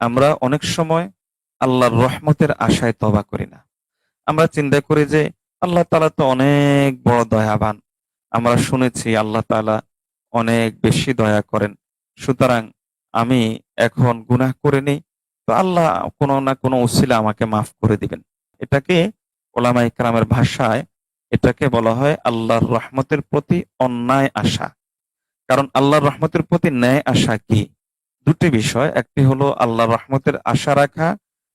আমরা অনেক সময় আল্লাহর রহমতের আশায় তবা করি না। আমরা চিন্তা করি যে আল্লাহ তালা তো অনেক বড় দয়াবান। আমরা শুনেছি আল্লাহ তালা অনেক বেশি দয়া করেন। সুতরাং আমি এখন গুনাহ করে নেই, তো আল্লাহ কোনো না কোনো উসিলা আমাকে মাফ করে দিবেন। এটাকে ওলামা ইকরামের ভাষায় এটাকে বলা হয় আল্লাহর রহমতের প্রতি অন্যায় আশা। কারণ আল্লাহর রহমতের প্রতি ন্যায় আশা কি? দুটি বিষয়, একটি হলো আল্লাহর রহমতের আশা রাখা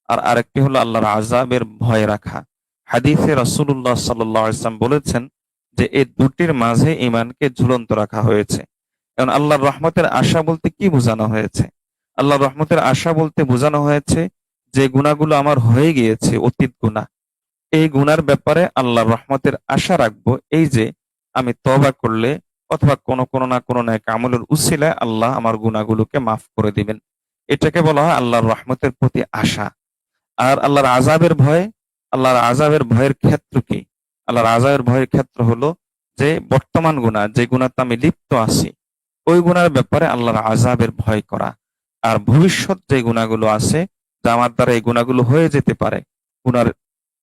আর আরেকটি হলো আল্লাহর আজাবের ভয় রাখা। হাদিসে রাসূলুল্লাহ সাল্লাল্লাহু আলাইহি বলেছেন যে এই দুটির মাঝে ঈমানকে ঝুলন্ত রাখা হয়েছে। কারণ আল্লাহর রহমতের আশা বলতে কি বোঝানো হয়েছে? আল্লাহর রহমতের আশা বলতে বোঝানো হয়েছে যে গুণাগুলো আমার হয়ে গিয়েছে, অতীত গুণা এই গুনার ব্যাপারে আল্লাহর রহমতের আশা রাখব, এই যে আমি তবা করলে অথবা কোনো কোনো না কোনো ন্যায় কামলের উসিলায় আল্লাহ আমার গুণাগুলোকে মাফ করে দিবেন। এটাকে বলা হয় আল্লাহর রহমতের প্রতি আশা। আর আল্লাহর আজাবের ভয়, আল্লাহর আজাবের ভয়ের ক্ষেত্র কি? আল্লাহর আজাবের ভয়ের ক্ষেত্র হলো যে বর্তমান গুণা যে গুণাতে আমি লিপ্ত আছি, ওই গুণার ব্যাপারে আল্লাহর আজাবের ভয় করা। আর ভবিষ্যৎ যে গুণাগুলো আছে, যা আমার দ্বারা এই গুণাগুলো হয়ে যেতে পারে গুনার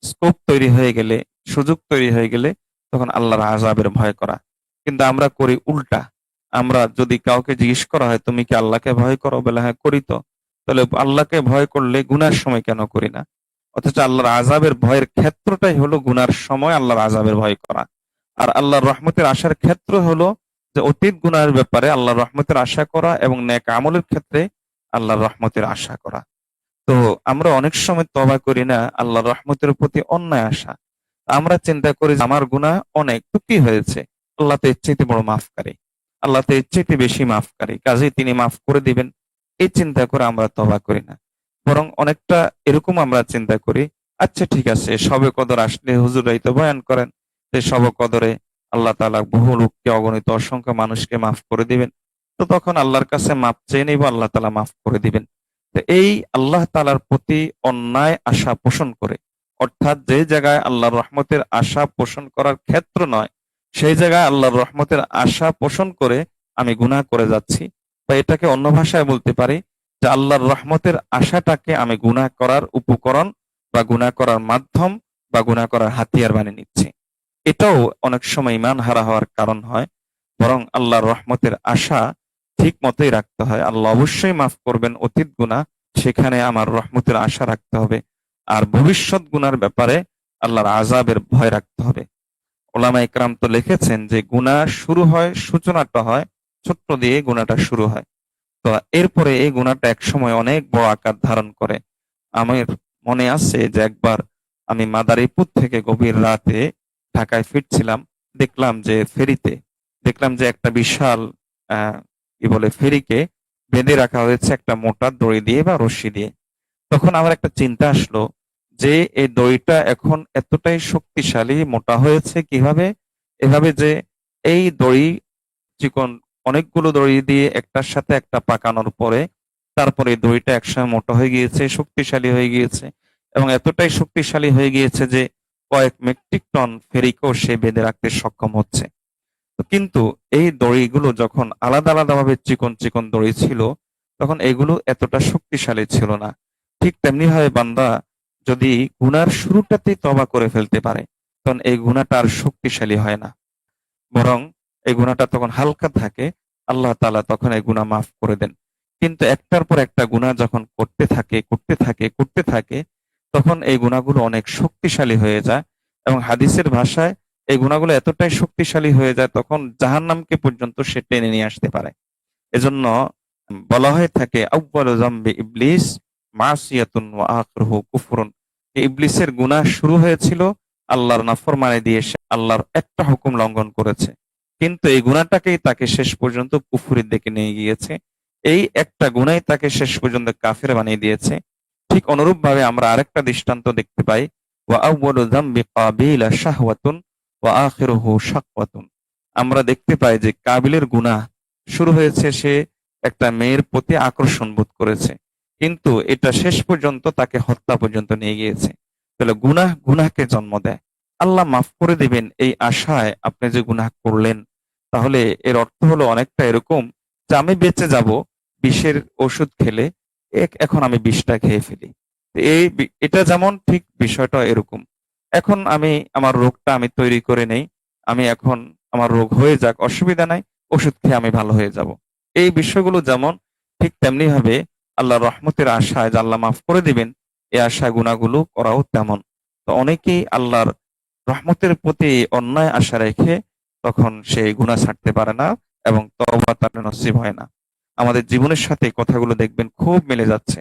স্কোপ তৈরি হয়ে গেলে, সুযোগ তৈরি হয়ে গেলে, তখন আল্লাহর আজাবের ভয় করা। কিন্তু আমরা করি উল্টা। আমরা যদি কাউকে জিজ্ঞেস করা হয়, তুমি কি আল্লাহকে ভয় করো? বলে হ্যাঁ করি তো। তাহলে আল্লাহকে ভয় করলে গুনার সময় কেন করি না? অথচ আল্লাহর আজাবের ভয়ের ক্ষেত্রটাই হলো গুনার সময় আল্লাহর আজাবের ভয় করা। আর আল্লাহর রহমতের আশার ক্ষেত্র হলো যে অতীত গুনার ব্যাপারে আল্লাহর রহমতের আশা করা এবং ন্যাক আমলের ক্ষেত্রে আল্লাহর রহমতের আশা করা। তো আমরা অনেক সময় তবা করি না, আল্লাহর রহমতের প্রতি অন্যায় আশা। আমরা চিন্তা করি আমার গুনাহ অনেক। তো কি হয়েছে? আল্লাহ তো এর চাইতে বড় মাফকারী আল্লাহ তো এর চাইতে বেশি মাফকারী কাজেই তিনি মাফ করে দিবেন, এই চিন্তা করে আমরা তবা করি না। বরং অনেকটা এরকম আমরা চিন্তা করি আচ্ছা ঠিক আছে, সবে কদর আসলে হুজুরাই তো বয়ান করেন যে সব কদরে আল্লাহ তালা বহু লোককে, অগণিত অসংখ্য মানুষকে মাফ করে দিবেন। তো তখন আল্লাহর কাছে মাপ চেয়ে নেব, আল্লাহ তালা মাফ করে দিবেন। তো এই আল্লাহ তালার প্রতি অন্যায় আশা পোষণ করে, অর্থাৎ যে জায়গায় আল্লাহর রহমতের আশা পোষণ করার ক্ষেত্র নয় সেই জায়গায় আল্লাহর রহমতের আশা পোষণ করে আমি গুনাহ করে যাচ্ছি বা এটাকে অন্য ভাষায় বলতে পারি যে আল্লাহর রহমতের আশাটাকে আমি গুনাহ করার উপকরণ বা গুনাহ করার মাধ্যম বা গুনাহ করার হাতিয়ার বানিয়ে নিচ্ছি। এটাও অনেক সময় ইমান হারা হওয়ার কারণ হয়, বরং আল্লাহর রহমতের আশা ঠিক মতোই রাখতে হয়। আল্লাহ অবশ্যই মাফ করবেন অতীত গুনাহ, সেখানে আমার রহমতের আশা রাখতে হবে। আর ভবিষ্যৎ গুনার ব্যাপারে আল্লাহর আজাবের ভয় রাখতে হবে। ওলামা ইকরাম তো লিখেছেন যে গুনাহ শুরু হয়, সূচনাটা হয়, ছোট্ট দিয়ে গুনাহটা শুরু হয়। তো এরপরে এই গুনাহটা এক সময় অনেক বড় আকার ধারণ করে। আমার মনে আছে যে একবার আমি মাদারীপুর থেকে গভীর রাতে ঢাকায় ফিরছিলাম, দেখলাম যে ফেরিতে, দেখলাম যে একটা বিশাল কি বলে, ফেরিকে বেঁধে রাখা হয়েছে একটা মোটা দড়ি দিয়ে বা রশ্মি দিয়ে। তখন আমার একটা চিন্তা আসলো যে এই দড়িটা এখন এতটাই শক্তিশালী, মোটা হয়েছে কীভাবে? এভাবে যে এই দড়ি চিকন অনেকগুলো দড়ি দিয়ে একটার সাথে একটা পাকানোর পরে তারপরে দড়িটা একসময় মোটা হয়ে গিয়েছে, শক্তিশালী হয়ে গিয়েছে এবং এতটাই শক্তিশালী হয়ে গিয়েছে যে কয়েক মেট্রিক টন ফেরিকেও সে বেঁধে রাখতে সক্ষম হচ্ছে। কিন্তু এই দড়িগুলো যখন আলাদা আলাদা ভাবে চিকন চিকন দড়ি ছিল, তখন এগুলো এতটা শক্তিশালী ছিল না। ঠিক তেমনি ভাবে বান্দা যদি গুনার শুরুটাতেই তবা করে ফেলতে পারে, তখন এই গুণাটা আর শক্তিশালী হয় না। বরং এই গুণাটা তখন হালকা থাকে, আল্লাহ তালা তখন এই গুণা মাফ করে দেন। কিন্তু একটার পর একটা গুণা যখন করতে থাকে করতে থাকে করতে থাকে, তখন এই গুণাগুলো অনেক শক্তিশালী হয়ে যায় এবং হাদিসের ভাষায় এই গুণাগুলো এতটাই শক্তিশালী হয়ে যায়, তখন জাহান নামকে পর্যন্ত সে টেনে নিয়ে আসতে পারে। এজন্য বলা হয়ে থাকে আব্বাল ইবলিস মাসিয়াতুন ওয়া আখরুহু কুফরুন। ইবলিসের গুনাহ শুরু হয়েছিল আল্লাহর নাফরমানি দিয়ে সে আল্লাহর একটা হুকুম লঙ্ঘন করেছে। কিন্তু এই গুণাটাকেই তাকে শেষ পর্যন্ত কুফুরের দিকে নিয়ে গিয়েছে। এই একটা গুণাই তাকে শেষ পর্যন্ত কাফের বানিয়ে দিয়েছে। ঠিক অনুরূপ ভাবে আমরা আরেকটা দৃষ্টান্ত দেখতে পাই। আমরা দেখতে পাই যে কাবিলের গুনাহ শুরু হয়েছে সে একটা মেয়ের প্রতি আকর্ষণ বোধ করেছে। কিন্তু এটা শেষ পর্যন্ত তাকে হত্যা পর্যন্ত নিয়ে গিয়েছে। তাহলে গুনাহ গুনাহকে জন্ম দেয়। আল্লাহ মাফ করে দিবেন এই আশায় আপনি যে গুনাহ করলেন। তাহলে এর অর্থ হলো অনেকটা এরকম, যে আমি বেঁচে যাব, বিষের ওষুধ খেলে এক- এখন আমি বিষটা খেয়ে ফেলি। এই এটা যেমন ঠিক বিষয়টা এরকম। এখন আমি আমার রোগটা আমি তৈরি করে নেই। আমি এখন আমার রোগ হয়ে যাক, অসুবিধা নাই, ওষুধ খেয়ে আমি ভালো হয়ে যাব। এই বিষয়গুলো যেমন ঠিক তেমনি ভাবে আল্লাহর রহমতের আশায় আল্লাহ মাফ করে দিবেন, এ আশা গুণাগুলো করাও তেমন। তো অনেকেই আল্লাহর রহমতের প্রতি অন্যায় আশা রেখে তখন সে গুণা ছাড়তে পারে না এবং তবা তার নসিব হয় না। আমাদের জীবনের সাথে কথাগুলো দেখবেন খুব মিলে যাচ্ছে।